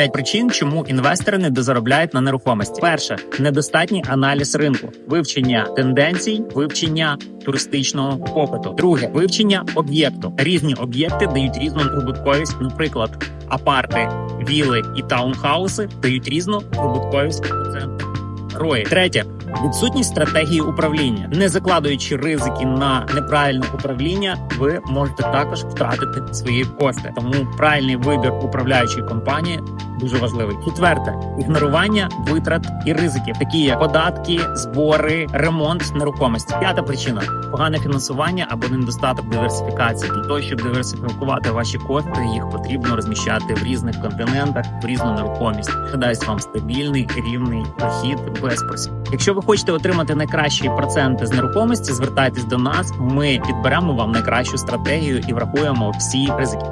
5 причин, чому інвестори не дозаробляють на нерухомості. Перше недостатній аналіз ринку, вивчення тенденцій, вивчення туристичного попиту. Друге вивчення об'єкту. Різні об'єкти дають різну прибутковість. Наприклад, апарти, віли і таунхауси дають різну прибутковість. Це рої. Третє відсутність стратегії управління. Не закладуючи ризики на неправильне управління, ви можете також втратити свої кошти. Тому правильний вибір управляючої компанії дуже важливий. Четверте ігнорування витрат і ризиків, такі як податки, збори, ремонт нерухомості. П'ята причина погане фінансування або недостаток диверсифікації. Для того, щоб диверсифікувати ваші кошти, їх потрібно розміщати в різних континентах, в різну нерухомість. Дасть вам стабільний рівний дохід без просів. Якщо ви хочете отримати найкращі проценти з нерухомості, звертайтесь до нас. Ми підберемо вам найкращу стратегію і врахуємо всі ризики.